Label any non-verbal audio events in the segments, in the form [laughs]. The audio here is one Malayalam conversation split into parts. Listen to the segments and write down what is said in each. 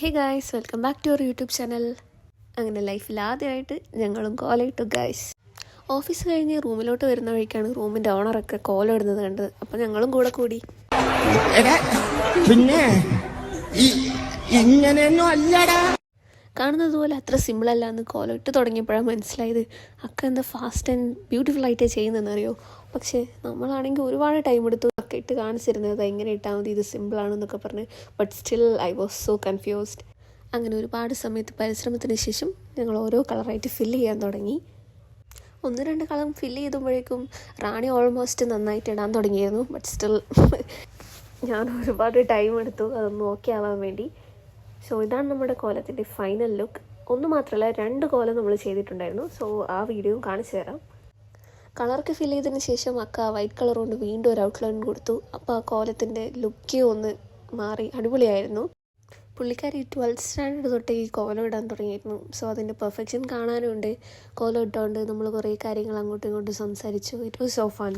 Hey guys welcome back to our YouTube channel അങ്ങനെ ലൈഫിൽ ആദ്യമായിട്ട് ഞങ്ങളും കോൾ ഇട്ടു ഗായ്സ് ഓഫീസ് കഴിഞ്ഞ് റൂമിലോട്ട് വരുന്ന വഴിക്കാണ് റൂമിന്റെ ഓണറൊക്കെ കോൾ ഇടുന്നത് കണ്ടത്. അപ്പം ഞങ്ങളും കൂടെ കൂടി. പിന്നെ ഇങ്ങനെയൊന്നും അല്ലടാ. കാണുന്നത് പോലെ അത്ര സിമ്പിളല്ല എന്ന് കോലം ഇട്ട് തുടങ്ങിയപ്പോഴാണ് മനസ്സിലായത്. അക്ക എന്താ ഫാസ്റ്റ് ആൻഡ് ബ്യൂട്ടിഫുൾ ആയിട്ടേ ചെയ്യുന്നതെന്നറിയോ? പക്ഷേ നമ്മളാണെങ്കിൽ ഒരുപാട് ടൈം എടുത്തു ഒക്കെ ഇട്ട് കാണിച്ചിരുന്നത് എങ്ങനെ ഇട്ടാൽ മതി ഇത് സിമ്പിളാണെന്നൊക്കെ പറഞ്ഞ്. But still I was so confused അങ്ങനെ ഒരുപാട് സമയത്ത് പരിശ്രമത്തിന് ശേഷം ഞങ്ങൾ ഓരോ കളറായിട്ട് ഫില്ല് ചെയ്യാൻ തുടങ്ങി. ഒന്ന് രണ്ട് കളർ ഫില്ല് ചെയ്തുമ്പോഴേക്കും റാണി ഓൾമോസ്റ്റ് നന്നായിട്ട് ഇടാൻ തുടങ്ങിയിരുന്നു. ബട്ട് സ്റ്റിൽ [laughs] ഞാൻ ഒരുപാട് ടൈം എടുത്തു. അതൊന്ന് ഓക്കെ ആവാൻ വേണ്ടി. സോ ഇതാണ് നമ്മുടെ കോലത്തിന്റെ ഫൈനൽ ലുക്ക് ഒന്ന് മാത്രമല്ല രണ്ട് കോലം നമ്മൾ ചെയ്തിട്ടുണ്ടായിരുന്നു. സോ ആ വീഡിയോ കാണിച്ചു തരാം. കളർക്ക് ഫില്ല് ചെയ്തതിന് ശേഷം അക്ക വൈറ്റ് കളർ കൊണ്ട് വീണ്ടും ഒരു ഔട്ട്ലൈൻ കൊടുത്തു. അപ്പോൾ ആ കോലത്തിന്റെ ലുക്കേ ഒന്ന് മാറി അടിപൊളിയായിരുന്നു. പുള്ളിക്കാരി ട്വൽത്ത് സ്റ്റാൻഡേർഡ് തൊട്ട് ഈ കോലം ഇടാൻ തുടങ്ങിയിരുന്നു. സോ അതിന്റെ പെർഫെക്ഷൻ കാണാനുണ്ട്. കോലം ഇട്ടുകൊണ്ട് നമ്മൾ കുറേ കാര്യങ്ങൾ അങ്ങോട്ടും ഇങ്ങോട്ടും സംസാരിച്ചു. It was so fun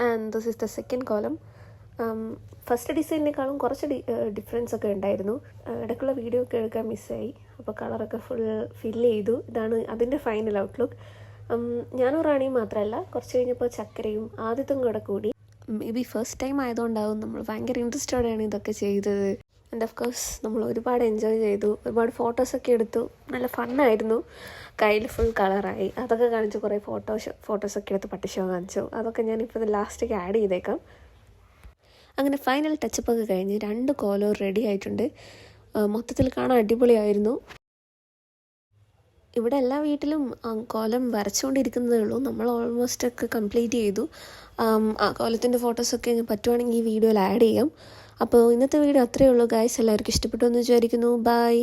and this is the second kolam. First ഡിസൈനിനേക്കാളും കുറച്ച് ഡി ഡിഫറൻസ് ഒക്കെ ഉണ്ടായിരുന്നു. ഇടയ്ക്കുള്ള വീഡിയോ ഒക്കെ എടുക്കാൻ മിസ്സായി അപ്പോൾ കളറൊക്കെ ഫുൾ ഫില്ല് ചെയ്തു. ഇതാണ് അതിന്റെ ഫൈനൽ ഔട്ട്ലുക്ക് ഞാനും റാണിയും മാത്രമല്ല കുറച്ച് കഴിഞ്ഞപ്പോൾ ചക്കരയും ആദ്യത്തും കൂടെ കൂടി. മേ ബി ഫസ്റ്റ് ടൈം ആയതുകൊണ്ടാവും നമ്മൾ ഭയങ്കര ഇൻട്രസ്റ്റോടെയാണ് ഇതൊക്കെ ചെയ്തത്. ആൻഡ് ഓഫ് കോഴ്സ് നമ്മൾ ഒരുപാട് എൻജോയ് ചെയ്തു. ഒരുപാട് ഫോട്ടോസൊക്കെ എടുത്തു. നല്ല ഫണ്ണായിരുന്നു കയ്യിൽ ഫുൾ കളറായി അതൊക്കെ കാണിച്ചു കുറേ ഫോട്ടോസ് ഫോട്ടോസൊക്കെ എടുത്ത് പട്ടിഷോ കാണിച്ചു. അതൊക്കെ ഞാൻ ഞാനിപ്പോൾ ലാസ്റ്റേക്ക് ആഡ് ചെയ്തേക്കാം. അങ്ങനെ ഫൈനൽ ടച്ചപ്പ് ഒക്കെ കഴിഞ്ഞ് രണ്ട് കോലോ റെഡി ആയിട്ടുണ്ട്. മൊത്തത്തിൽ കാണാൻ അടിപൊളിയായിരുന്നു. ഇവിടെ എല്ലാ വീട്ടിലും കോലം വരച്ചുകൊണ്ടിരിക്കുന്നതേ ഉള്ളൂ. നമ്മൾ ഓൾമോസ്റ്റ് ഒക്കെ കംപ്ലീറ്റ് ചെയ്തു. ആ കോലത്തിന്റെ ഫോട്ടോസൊക്കെ പറ്റുവാണെങ്കിൽ ഈ വീഡിയോയിൽ ആഡ് ചെയ്യാം. അപ്പോൾ ഇന്നത്തെ വീഡിയോ അത്രയേ ഉള്ളൂ ഗായ്സ് എല്ലാവർക്കും ഇഷ്ടപ്പെട്ടു എന്ന് വിചാരിക്കുന്നു. ബൈ